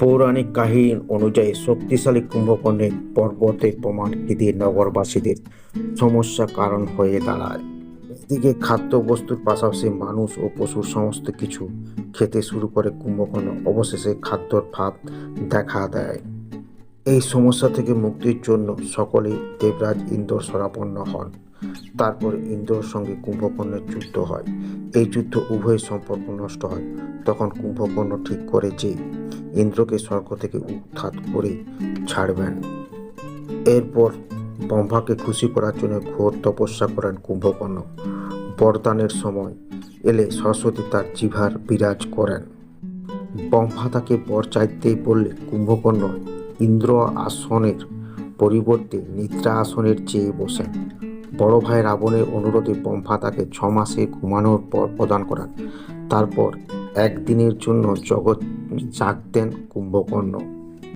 পৌরাণিক কাহিনী অনুযায়ী শক্তিশালী কুম্ভকর্ণের পর্বতে প্রমাণকৃতি নগরবাসীদের সমস্যা কারণ হয়ে দাঁড়ায়। এদিকে খাদ্যবস্তুর পাশাপাশি মানুষ ও পশুর সমস্ত কিছু খেতে শুরু করে কুম্ভকর্ণ। অবশেষে খাদ্যর ভাব দেখা দেয়। এই সমস্যা থেকে মুক্তির জন্য সকলেই দেবরাজ ইন্দ্র শরাপন্ন হন। তারপর ইন্দ্রর সঙ্গে কুম্ভকর্ণের যুদ্ধ হয়। এই যুদ্ধ উভয় সম্পর্ক নষ্ট হয়। তখন কুম্ভকর্ণ ঠিক করে যে ইন্দ্রকে স্বর্গ থেকে উত্থাত করে ছাড়বেন। এরপর ব্রহ্মাকে খুশি করার জন্য ঘোর তপস্যা করেন কুম্ভকর্ণ। বরদানের সময় এলে সরস্বতী তার জিভার বিরাজ করেন। ব্রহ্মা তাকে বর চাইতেই বললে, কুম্ভকর্ণ, ইন্দ্র আসনের পরিবর্তে নিদ্রা আসনের চেয়ে বসেন। বড় ভাই রাবণের অনুরোধে পম্ফা তাকে ছ মাসে ঘুমানোর পর প্রদান করেন। তারপর একদিনের জন্য জগৎ জাগতেন কুম্ভকর্ণ।